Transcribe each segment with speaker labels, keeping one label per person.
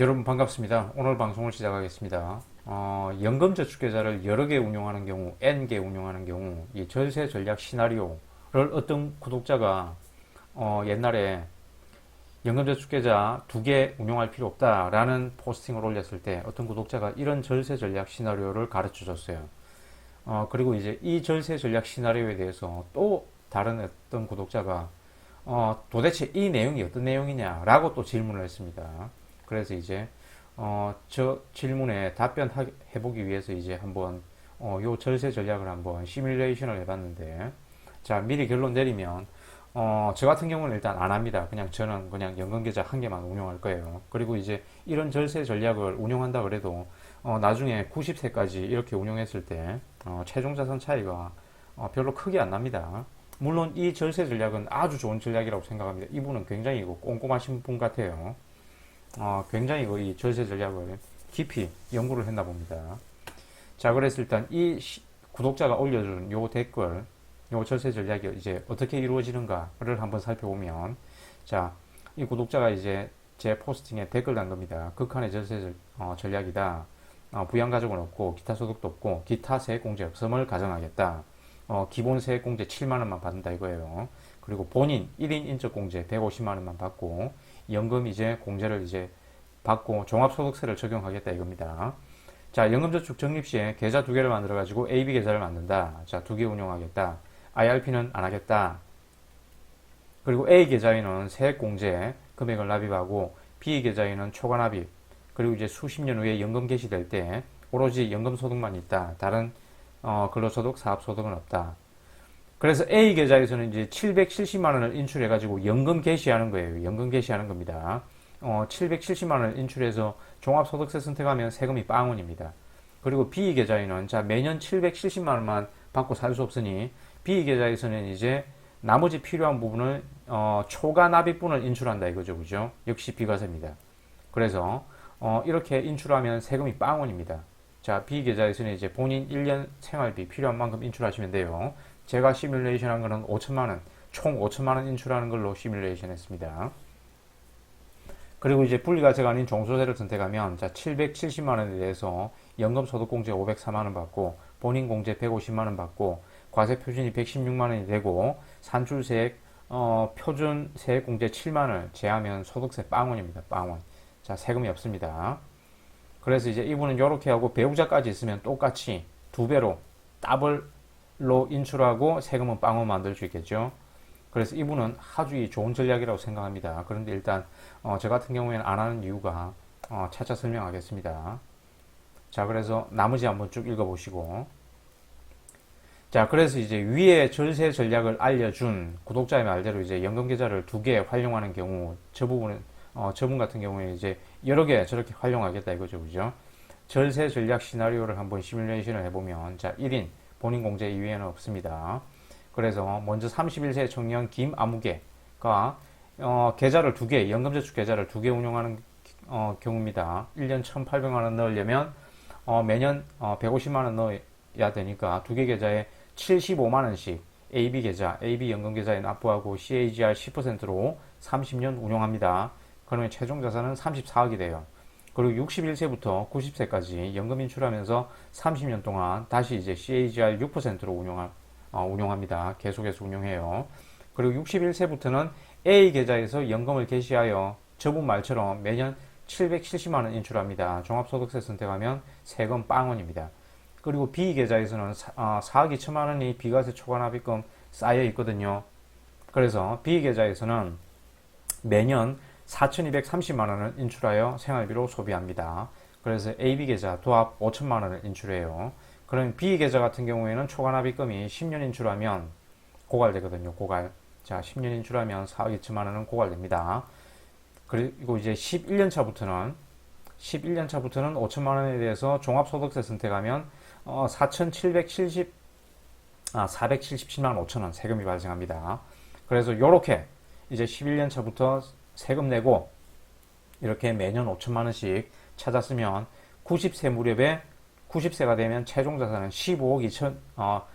Speaker 1: 여러분 반갑습니다. 오늘 방송을 시작하겠습니다. 어, 연금저축계좌를 여러 개 운용하는 경우, N개 운용하는 경우, 이 절세 전략 시나리오를 어떤 구독자가 어, 옛날에 연금저축계좌 두 개 운용할 필요 없다라는 포스팅을 올렸을 때 어떤 구독자가 이런 절세 전략 시나리오를 가르쳐 줬어요. 어, 그리고 이제 이 절세 전략 시나리오에 대해서 또 다른 어떤 구독자가 어, 도대체 이 내용이 어떤 내용이냐라고 또 질문을 했습니다. 그래서 이제 어, 저 질문에 답변해 보기 위해서 이제 한번 어, 요 절세 전략을 한번 시뮬레이션을 해봤는데 자 미리 결론 내리면 어, 저 같은 경우는 일단 안 합니다. 그냥 저는 그냥 연금계좌 한 개만 운용할 거예요. 그리고 이제 이런 절세 전략을 운용한다 그래도 어, 나중에 90세까지 이렇게 운용했을 때 어, 최종 자산 차이가 어, 별로 크게 안 납니다. 물론 이 절세 전략은 아주 좋은 전략이라고 생각합니다. 이분은 굉장히 꼼꼼하신 분 같아요. 어, 굉장히 이 절세 전략을 깊이 연구를 했나 봅니다. 자, 그래서 일단 이 시- 구독자가 올려준 요 댓글, 요 절세 전략이 이제 어떻게 이루어지는가를 한번 살펴보면, 자, 이 구독자가 이제 제 포스팅에 댓글 단 겁니다. 극한의 절세 전- 어, 전략이다. 어, 부양가족은 없고, 기타 소득도 없고, 기타 세액 공제 없음을 가정하겠다. 어, 기본 세액 공제 7만원만 받는다 이거예요. 그리고 본인 1인 인적 공제 150만원만 받고, 연금 이제 공제를 이제 받고 종합소득세를 적용하겠다 이겁니다. 자, 연금저축 적립 시에 계좌 두 개를 만들어 가지고 AB 계좌를 만든다. 자, 두 개 운용하겠다. IRP는 안 하겠다. 그리고 A 계좌에는 세액 공제 금액을 납입하고 B 계좌에는 초과 납입. 그리고 이제 수십 년 후에 연금 개시될 때 오로지 연금 소득만 있다. 다른 어, 근로소득, 사업소득은 없다. 그래서 A 계좌에서는 이제 770만 원을 인출해 가지고 연금 개시하는 거예요. 연금 개시하는 겁니다. 어, 770만 원을 인출해서 종합소득세 선택하면 세금이 빵원입니다. 그리고 B 계좌에는 자 매년 770만 원만 받고 살 수 없으니 B 계좌에서는 이제 나머지 필요한 부분을 어, 초과 납입분을 인출한다 이거죠, 그죠? 역시 비과세입니다. 그래서 어, 이렇게 인출하면 세금이 빵원입니다. 자, B 계좌에서는 이제 본인 1년 생활비 필요한 만큼 인출하시면 돼요. 제가 시뮬레이션 한 거는 5천만 원, 총 5천만 원 인출하는 걸로 시뮬레이션 했습니다. 그리고 이제 분리과세가 아닌 종소세를 선택하면 자 770만 원에 대해서 연금 소득 공제 504만 원 받고 본인 공제 150만 원 받고 과세 표준이 116만 원이 되고 산출세액 어, 표준 세액 공제 7만 원 제하면 소득세 빵원입니다. 빵원. 자 세금이 없습니다. 그래서 이제 이분은 이렇게 하고 배우자까지 있으면 똑같이 두 배로 더블 로 인출하고 세금은 빵원 만들 수 있겠죠. 그래서 이분은 아주 이 좋은 전략이라고 생각합니다. 그런데 일단 어, 저 같은 경우에는 안 하는 이유가 어, 차차 설명하겠습니다. 자, 그래서 나머지 한번 쭉 읽어보시고. 자, 그래서 이제 위에 절세 전략을 알려준 구독자의 말대로 이제 연금 계좌를 두 개 활용하는 경우, 저 부분은, 어, 저분 같은 경우에 이제 여러 개 저렇게 활용하겠다 이거죠. 그죠? 절세 전략 시나리오를 한번 시뮬레이션을 해보면, 자, 1인 본인 공제 이외에는 없습니다. 그래서 먼저 31세 청년 김아무개가 어, 계좌를 두 개, 연금저축 계좌를 두 개 운영하는 어, 경우입니다. 1년 1,800만 원 넣으려면 어, 매년 어, 150만 원 넣어야 되니까 두 개 계좌에 75만 원씩 AB 계좌, AB 연금 계좌에 납부하고 CAGR 10%로 30년 운용합니다. 그러면 최종 자산은 34억이 돼요. 그리고 61세부터 90세까지 연금 인출하면서 30년 동안 다시 이제 CAGR 6%로 운용할, 어, 운용합니다. 계속해서 운용해요. 그리고 61세부터는 A 계좌에서 연금을 개시하여 저분 말처럼 매년 770만 원 인출합니다. 종합소득세 선택하면 세금 빵원입니다. 그리고 B 계좌에서는 4억 2천만 원이 비과세 초과납입금 쌓여 있거든요. 그래서 B 계좌에서는 매년 4,230만 원을 인출하여 생활비로 소비합니다. 그래서 AB 계좌 도합 5천만 원을 인출해요. 그럼 B 계좌 같은 경우에는 초과납입금이 10년 인출하면 고갈되거든요. 고갈. 자, 10년 인출하면 4억 2천만 원은 고갈됩니다. 그리고 이제 11년 차부터는 11년 차부터는 5천만 원에 대해서 종합소득세 선택하면 어, 4,770 아, 477만 5천 원 세금이 발생합니다. 그래서 요렇게 이제 11년 차부터 세금 내고 이렇게 매년 5천만 원씩 찾았으면 90세 무렵에 90세가 되면 최종 자산은 15억 2천 어,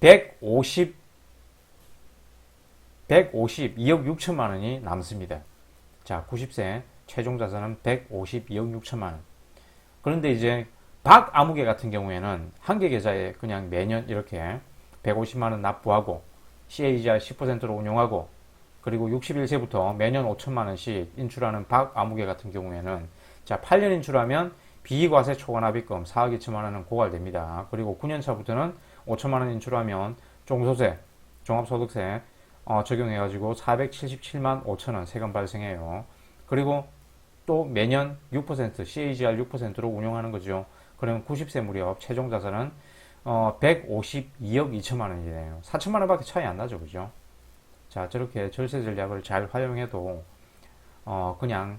Speaker 1: 150 152억 6천만 원이 남습니다. 자, 90세 최종 자산은 152억 6천만 원. 그런데 이제 박아무개 같은 경우에는 한 개 계좌에 그냥 매년 이렇게 150만 원 납부하고 CAGR 10%로 운용하고 그리고 61세부터 매년 5천만 원씩 인출하는 박아무개 같은 경우에는 자 8년 인출하면 비과세 초과납입금 4억 2천만 원은 고갈됩니다. 그리고 9년 차부터는 5천만 원 인출하면 종소세, 종합소득세 어, 적용해가지고 477만 5천 원 세금 발생해요. 그리고 또 매년 6% CAGR 6%로 운용하는 거죠. 그러면 90세 무렵 최종 자산은 어, 152억 2천만 원이네요. 4천만 원밖에 차이 안 나죠, 그죠? 자, 저렇게 절세 전략을 잘 활용해도 어, 그냥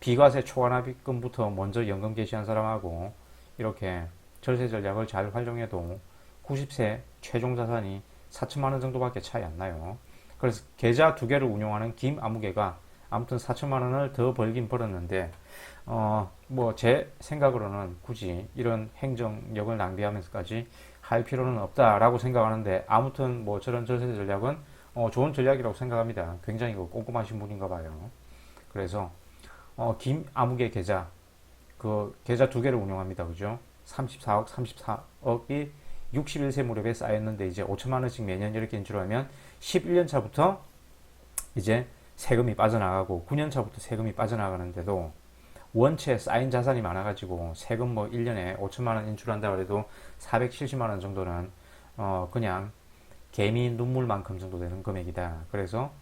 Speaker 1: 비과세 초과납입금부터 먼저 연금 개시한 사람하고 이렇게 절세 전략을 잘 활용해도 90세 최종 자산이 4천만 원 정도밖에 차이 안 나요. 그래서 계좌 두 개를 운용하는 김아무개가 아무튼 4천만 원을 더 벌긴 벌었는데 어, 뭐 제 생각으로는 굳이 이런 행정력을 낭비하면서까지 할 필요는 없다라고 생각하는데 아무튼 뭐 저런 절세 전략은 어, 좋은 전략이라고 생각합니다. 굉장히 그 꼼꼼하신 분인가 봐요. 그래서 어, 김 아무개 계좌 그 계좌 두 개를 운영합니다. 그죠? 34억, 34억이 61세 무렵에 쌓였는데 이제 5천만 원씩 매년 이렇게 인출하면 11년 차부터 이제 세금이 빠져나가고 9년 차부터 세금이 빠져나가는데도 원체 쌓인 자산이 많아가지고 세금 뭐 1년에 5천만 원 인출한다 그래도 470만 원 정도는 어 그냥 개미 눈물만큼 정도 되는 금액이다. 그래서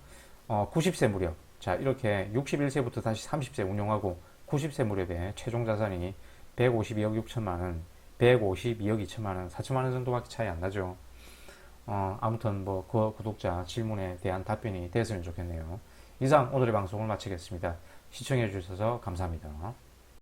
Speaker 1: 어 90세 무렵 자 이렇게 61세부터 다시 30세 운용하고 90세 무렵에 최종 자산이 152억 6천만 원, 152억 2천만 원, 4천만 원 정도밖에 차이 안 나죠. 어, 아무튼 뭐 그 구독자 질문에 대한 답변이 됐으면 좋겠네요. 이상 오늘의 방송을 마치겠습니다. 시청해 주셔서 감사합니다.